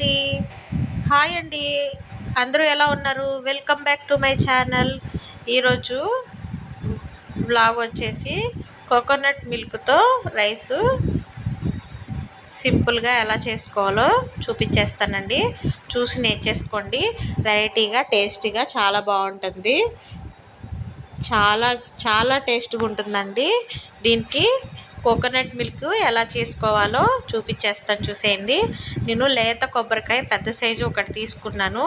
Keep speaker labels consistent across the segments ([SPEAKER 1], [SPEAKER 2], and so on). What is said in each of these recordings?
[SPEAKER 1] అండి. హాయ్ అండి. అందరూ ఎలా ఉన్నారు? Welcome back to my channel ఈరోజు బ్లాగ్ వచ్చేసి కోకోనట్ మిల్క్తో రైసు సింపుల్గా ఎలా చేసుకోవాలో చూపించేస్తానండి. చూసి నేర్చేసుకోండి. వెరైటీగా టేస్టీగా చాలా బాగుంటుంది. చాలా చాలా టేస్ట్గా ఉంటుందండి. దీనికి కోకోనట్ మిల్క్ ఎలా చేసుకోవాలో చూపించేస్తాను చూసేయండి. నేను లేత కొబ్బరికాయ పెద్ద సైజు ఒకటి తీసుకున్నాను.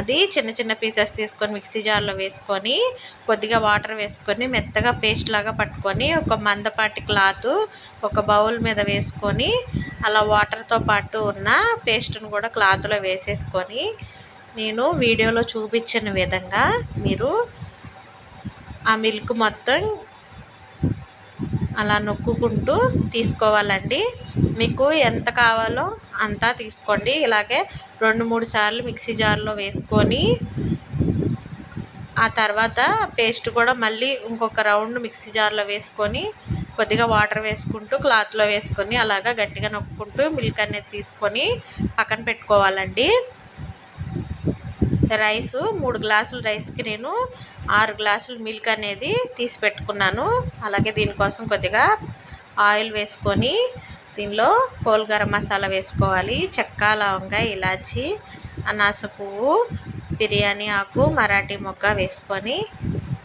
[SPEAKER 1] అది చిన్న చిన్న పీసెస్ తీసుకొని మిక్సీ జార్లో వేసుకొని కొద్దిగా వాటర్ వేసుకొని మెత్తగా పేస్ట్ లాగా పట్టుకొని ఒక మందపాటి క్లాత్ ఒక బౌల్ మీద వేసుకొని అలా వాటర్తో పాటు ఉన్న పేస్ట్ను కూడా క్లాత్లో వేసేసుకొని నేను వీడియోలో చూపించిన విధంగా మీరు ఆ మిల్క్ మొత్తం అలా నొక్కుకుంటూ తీసుకోవాలండి. మీకు ఎంత కావాలో అంతా తీసుకోండి. ఇలాగే రెండు మూడు సార్లు మిక్సీ జార్లో వేసుకొని ఆ తర్వాత పేస్ట్ కూడా మళ్ళీ ఇంకొక రౌండ్ మిక్సీ జార్లో వేసుకొని కొద్దిగా వాటర్ వేసుకుంటూ క్లాత్లో వేసుకొని అలాగా గట్టిగా నొక్కుంటూ మిల్క్ అనేది తీసుకొని పక్కన పెట్టుకోవాలండి. రైస్ మూడు గ్లాసులు రైస్కి నేను ఆరు గ్లాసులు మిల్క్ అనేది తీసి పెట్టుకున్నాను. అలాగే దీనికోసం కొద్దిగా ఆయిల్ వేసుకొని దీనిలో హోల్ గరం మసాలా వేసుకోవాలి. చెక్క లవంగ ఇలాచి అనాస పువ్వు బిర్యానీ ఆకు మరాఠీ మొగ్గ వేసుకొని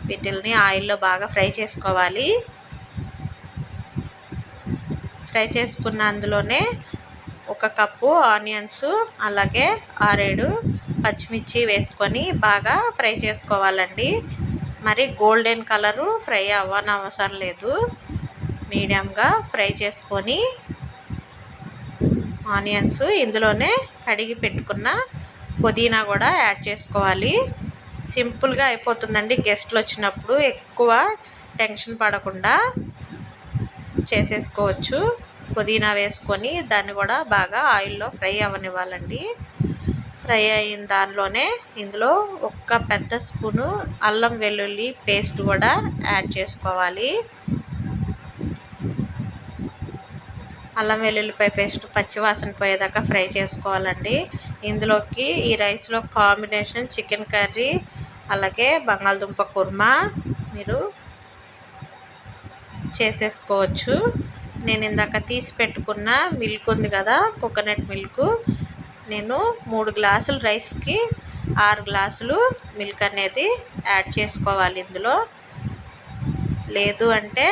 [SPEAKER 1] వీటిల్ని ఆయిల్లో బాగా ఫ్రై చేసుకోవాలి. ఫ్రై చేసుకున్న అందులోనే ఒక కప్పు ఆనియన్స్ అలాగే ఆరేడు పచ్చిమిర్చి వేసుకొని బాగా ఫ్రై చేసుకోవాలండి. మరి గోల్డెన్ కలరు ఫ్రై అవ్వనవసరం లేదు. మీడియంగా ఫ్రై చేసుకొని ఆనియన్స్ ఇందులోనే కడిగి పెట్టుకున్న పుదీనా కూడా యాడ్ చేసుకోవాలి. సింపుల్గా అయిపోతుందండి గెస్ట్లు వచ్చినప్పుడు. ఎక్కువ టెన్షన్ పడకుండా చేసేసుకోవచ్చు. పుదీనా వేసుకొని దాన్ని కూడా బాగా ఆయిల్లో ఫ్రై అవ్వనివ్వాలండి. ఫ్రై అయిన దానిలోనే ఇందులో ఒక్క పెద్ద స్పూను అల్లం వెల్లుల్లి పేస్ట్ కూడా యాడ్ చేసుకోవాలి. అల్లం వెల్లుల్లిపాయ పేస్ట్ పచ్చివాసన పోయేదాకా ఫ్రై చేసుకోవాలండి. ఇందులోకి ఈ రైస్లో కాంబినేషన్ చికెన్ కర్రీ అలాగే బంగాళదుంప కుర్మా మీరు చేసేసుకోవచ్చు. నేను ఇందాక తీసి పెట్టుకున్న మిల్క్ ఉంది కదా కోకోనట్ మిల్క్. నేను మూడు గ్లాసులు రైస్కి ఆరు గ్లాసులు మిల్క్ అనేది యాడ్ చేసుకోవాలి ఇందులో. లేదు అంటే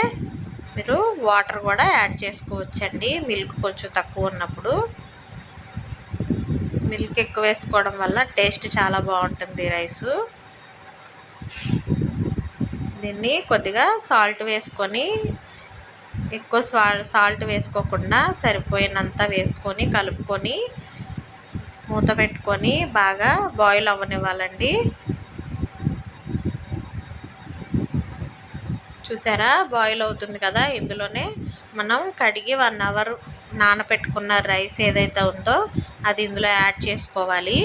[SPEAKER 1] మీరు వాటర్ కూడా యాడ్ చేసుకోవచ్చండి మిల్క్ కొంచెం తక్కువ ఉన్నప్పుడు. మిల్క్ ఎక్కువ వేసుకోవడం వల్ల టేస్ట్ చాలా బాగుంటుంది రైసు. దీన్ని కొద్దిగా సాల్ట్ వేసుకొని ఎక్కువ సాల్ట్ వేసుకోకుండా సరిపోయినంత వేసుకొని కలుపుకొని మూత పెట్టుకొని బాగా బాయిల్ అవ్వనివ్వాలండి. చూసారా? బాయిల్ అవుతుంది కదా? ఇందులోనే మనం కడిగి వన్ అవర్ నానబెట్టుకున్న రైస్ ఏదైతే ఉందో అది ఇందులో యాడ్ చేసుకోవాలి.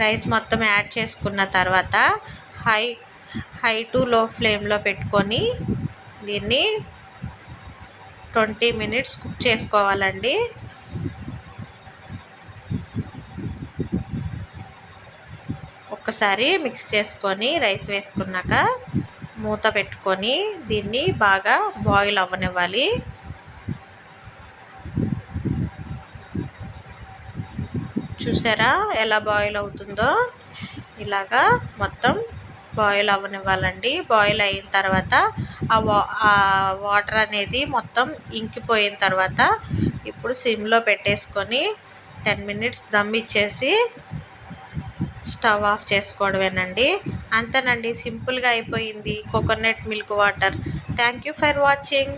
[SPEAKER 1] రైస్ మొత్తం యాడ్ చేసుకున్న తర్వాత హై హై టు లో ఫ్లేమ్లో పెట్టుకొని దీన్ని ట్వంటీ మినిట్స్ కుక్ చేసుకోవాలండి. ఒక్కసారి మిక్స్ చేసుకొని రైస్ వేసుకున్నాక మూత పెట్టుకొని దీన్ని బాగా బాయిల్ అవ్వనివ్వాలి. చూసారా ఎలా బాయిల్ అవుతుందో? ఇలాగా మొత్తం బాయిల్ అవ్వనివ్వాలండి బాయిల్ అయిన తర్వాత ఆ వా ఆ వాటర్ అనేది మొత్తం ఇంకిపోయిన తర్వాత ఇప్పుడు సిమ్లో పెట్టేసుకొని టెన్ మినిట్స్ దమ్ ఇచ్చేసి స్టవ్ ఆఫ్ చేసుకోవడమేనండి. అంతేనండి. సింపుల్గా అయిపోయింది. Coconut milk water. Thank you for watching.